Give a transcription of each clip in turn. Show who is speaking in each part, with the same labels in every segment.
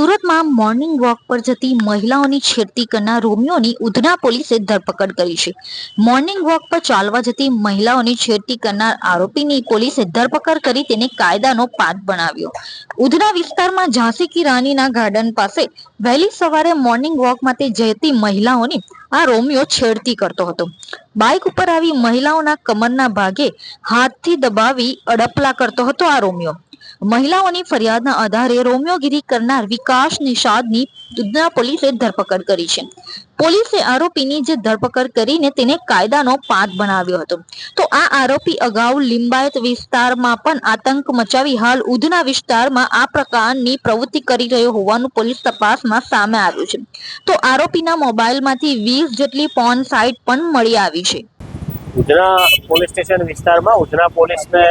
Speaker 1: સુરતમાં morning walk પર જતી મહિલાઓની છેડતી કરનાર રોમિયોની ઉધના પોલીસે ધરપકડ કરી છે. મોર્નિંગ વોક પર ચાલવા જતી મહિલાઓની છેડતી કરનાર આરોપીની પોલીસે ધરપકડ કરી તેને કાયદાનો પાઠ બનાવ્યો ઉધના વિસ્તારમાં ઝાંસી કી રાનીના ગાર્ડન પાસે વહેલી સવારે મોર્નિંગ વોક માટે જતી મહિલાઓની આ રોમિયો છેડતી કરતો હતો. બાઇક ઉપર આવી મહિલાઓના કમરના ભાગે હાથથી દબાવી અડપલા કરતો હતો આ રોમિયો. મહિલાઓની ફરિયાદના આધારે રોમિયોગીરી કરનાર વિકાસ નિષાદની દુધના પોલીસે ધરપકડ કરી છે. પોલીસે આરોપીની જે ધરપકડ કરીને તેને કાયદાનો પાઠ બનાવ્યો હતો. તો આ આરોપી અગાઉ લિંબાયત વિસ્તારમાં પણ આતંક મચાવી હાલ ઉધના વિસ્તારમાં આ પ્રકારની પ્રવૃત્તિ કરી રહ્યો હોવાનું પોલીસ તપાસમાં સામે આવ્યું છે. તો આરોપીના મોબાઈલમાંથી વીસ જેટલી પોન સાઇટ પણ મળી આવી છે.
Speaker 2: ઉધના પોલીસ સ્ટેશન વિસ્તારમાં ઉધના પોલીસને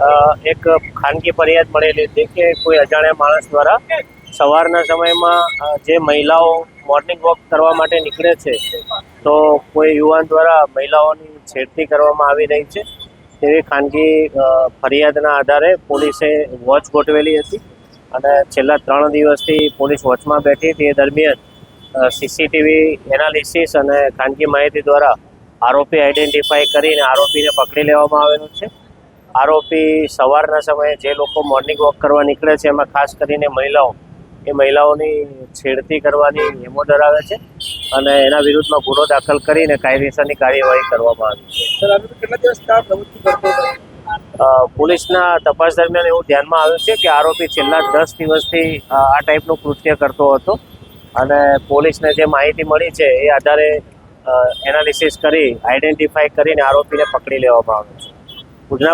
Speaker 2: એક ખાનગી ફરિયાદ મળેલી હતી કે કોઈ અજાણ્યા માણસ દ્વારા સવારના સમયમાં જે મહિલાઓ મોર્નિંગ વોક કરવા માટે નીકળે છે, તો કોઈ યુવાન દ્વારા મહિલાઓની છેડતી કરવામાં આવી રહી છે. તેવી ખાનગી ફરિયાદના આધારે પોલીસે વોચ ગોઠવેલી હતી અને છેલ્લા ત્રણ દિવસથી પોલીસ વોચમાં બેઠી તે દરમિયાન સીસીટીવી એનાલિસિસ અને ખાનગી માહિતી દ્વારા આરોપી આઈડેન્ટિફાઈ કરીને આરોપીને પકડી લેવામાં આવેલો છે. આરોપી સવારના સમયે જે લોકો મોર્નિંગ વોક કરવા નીકળે છે એમાં ખાસ કરીને મહિલાઓ એ મહિલાઓની છેડતી કરવાની નિયમો ધરાવે છે અને એના વિરુદ્ધમાં ગુનો દાખલ કરીને કાયદેસરની કાર્યવાહી કરવામાં આવી છે. પોલીસના તપાસ દરમિયાન એવું ધ્યાનમાં આવ્યું છે કે આરોપી છેલ્લા દસ દિવસથી આ ટાઈપનું કૃત્ય કરતો હતો અને પોલીસને જે માહિતી મળી છે એ આધારે એનાલિસિસ કરી આઈડેન્ટિફાઈ કરીને આરોપીને પકડી લેવામાં આવ્યો છે. ઉધના